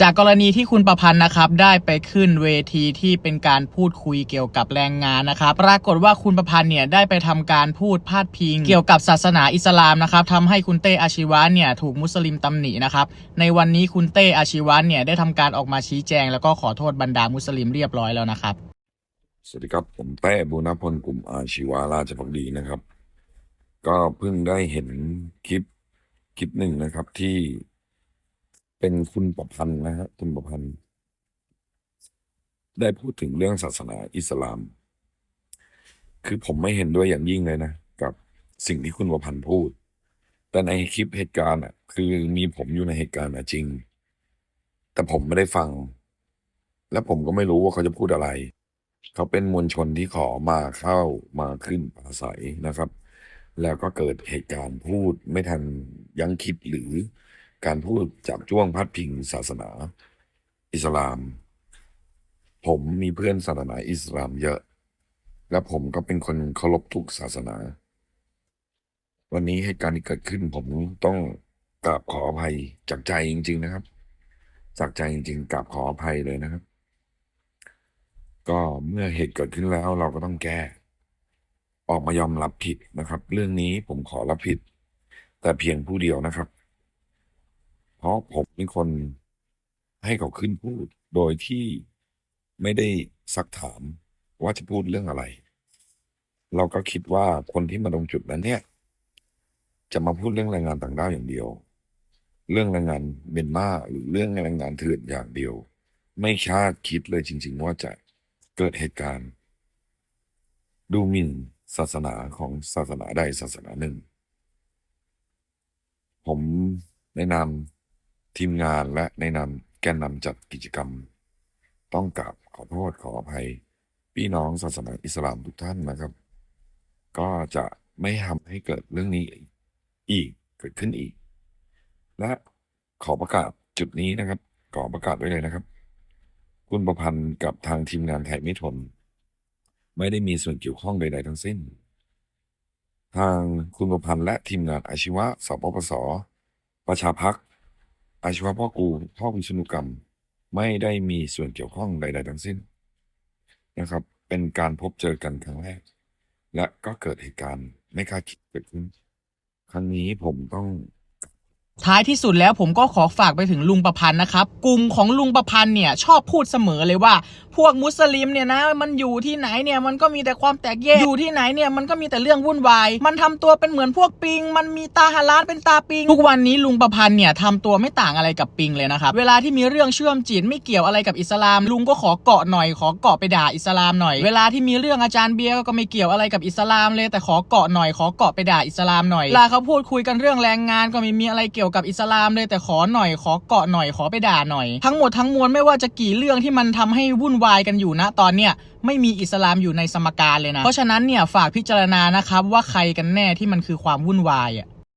จากกรณีที่คุณประพันธ์นะครับได้ไปขึ้นเวทีที่เป็นการพูดคุยเกี่ยวกับแรงงานนะครับปรากฏว่าคุณประพันธ์เนี่ยได้ไปทำการพูดพาดพิง เกี่ยวกับศาสนาอิสลามนะครับทำให้คุณเต้อาชีวะเนี่ยถูกมุสลิมตำหนินะครับในวันนี้คุณเต้อาชีวะเนี่ยได้ทำการออกมาชี้แจง แล้วก็ขอโทษบรรดามุสลิมเรียบร้อยแล้วนะครับ สวัสดีครับผมแต้บุญพลกลุ่มอาชีวาราชพักดีนะครับ ก็เพิ่งได้เห็นคลิปคลิปหนึ่งนะครับที่ เป็นคุณประพันธ์นะฮะคุณประพันธ์ ได้พูดถึงเรื่องศาสนาอิสลาม คือผมไม่เห็นด้วยอย่างยิ่งเลยนะ กับสิ่งที่คุณประพันธ์พูด แต่ในคลิปเหตุการณ์อะ คือมีผมอยู่ในเหตุการณ์อะจริง แต่ผมไม่ได้ฟัง และผมก็ไม่รู้ว่าเขาจะพูดอะไร เขาเป็นมวลชนที่ขอมาเข้ามาขึ้นปราศัยนะครับ แล้วก็เกิดเหตุการณ์พูดไม่ทันยั้งคิดหรือ การพูดจับจ้วงพัดพิงศาสนา อิสลาม ผมมีเพื่อนศาสนาอิสลามเยอะ และผมก็เป็นคนเคารพทุกศาสนา วันนี้เหตุการณ์ที่เกิดขึ้น ผมต้องกราบขออภัยจากใจจริง ๆ นะครับ จากใจจริง ๆกราบขออภัยเลยนะครับ ก็เมื่อเหตุเกิดขึ้นแล้วเราก็ต้องแก้ ออกมายอมรับผิดนะครับ เรื่องนี้ผมขอรับผิด แต่เพียงผู้เดียวนะครับ ราะผมเป็นคนให้เขาขึ้นพูด โดยที่ไม่ได้ซักถามว่าจะพูดเรื่องอะไร เราก็คิดว่าคนที่มาตรงจุดนั้นเนี่ย จะมาพูดเรื่องแรงงานต่างด้าวอย่างเดียว เรื่องแรงงานเมียนมาหรือเรื่องแรงงานเถื่อนอย่างเดียว ไม่คาดคิดเลยจริง ๆ ว่าจะเกิดเหตุการณ์ ดูหมิ่นศาสนาของศาสนาใดศาสนาหนึ่ง ผมในนาม ทีมงานและในนามแกนนำจัดกิจกรรม ต้องกราบขอโทษขออภัย พี่น้องศาสนาอิสลามทุกท่านนะครับ ก็จะไม่ทำให้เกิดเรื่องนี้อีกเกิดขึ้นอีก และขอประกาศจุดนี้นะครับ ขอประกาศไว้เลยนะครับ คุณประพันธ์กับทางทีมงานไทยไม่ทน ไม่ได้มีส่วนเกี่ยวข้องใด ๆ ทั้งสิ้น ทางคุณประพันธ์และทีมงานอาชีวะสปปสประชาพัก อาชีวะพ่อกูพ่อวิชนุกรรม ไม่ได้มีส่วนเกี่ยวข้องใด ๆ ทั้งสิ้นนะครับ เป็นการพบเจอกันครั้งแรก และก็เกิดเหตุการณ์ไม่คาดคิดเกิดขึ้น ครั้งนี้ผมต้อง ท้ายที่สุดแล้วผมก็ขอฝากไปถึงลุงประพันธ์นะครับ กลุ่มของลุงประพันธ์เนี่ยชอบพูดเสมอเลยว่า พวกมุสลิมเนี่ยนะมันอยู่ที่ไหนเนี่ยมันก็มีแต่ความแตกแยกอยู่ที่ไหนเนี่ยมันก็มีแต่เรื่องวุ่นวายมันทำตัวเป็นเหมือนพวกปิง มันมีตาฮาลาลเป็นตาปิง ทุกวันนี้ลุงประพันธ์เนี่ยทำตัวไม่ต่างอะไรกับปิงเลยนะครับเวลาที่มีเรื่องเชื่อมจิตไม่เกี่ยวอะไรกับอิสลาม ลุงก็ขอเกาะหน่อยขอเกาะไปด่าอิสลามหน่อย เวลาที่มีเรื่องอาจารย์เบียร์ก็ไม่เกี่ยวอะไรกับอิสลามเลยแต่ขอเกาะหน่อยขอเกาะไปด่าอิสลามหน่อยเวลาเขาพูดคุยกันเรื่องแรงงานก็ไม่มีอะไรเกี่ยวกับอิสลามเลยแต่ขอหน่อยขอเกาะหน่อยขอไปด่าหน่อย ทั้งหมดทั้งมวลไม่ว่าจะกี่เรื่องที่มันทำให้วุ่นวายกันอยู่นะตอนเนี้ยไม่มีอิสลามอยู่ในสมการเลยนะ เพราะฉะนั้นเนี่ยฝากพิจารณานะครับว่าใครกันแน่ที่มันคือความวุ่นวายอะ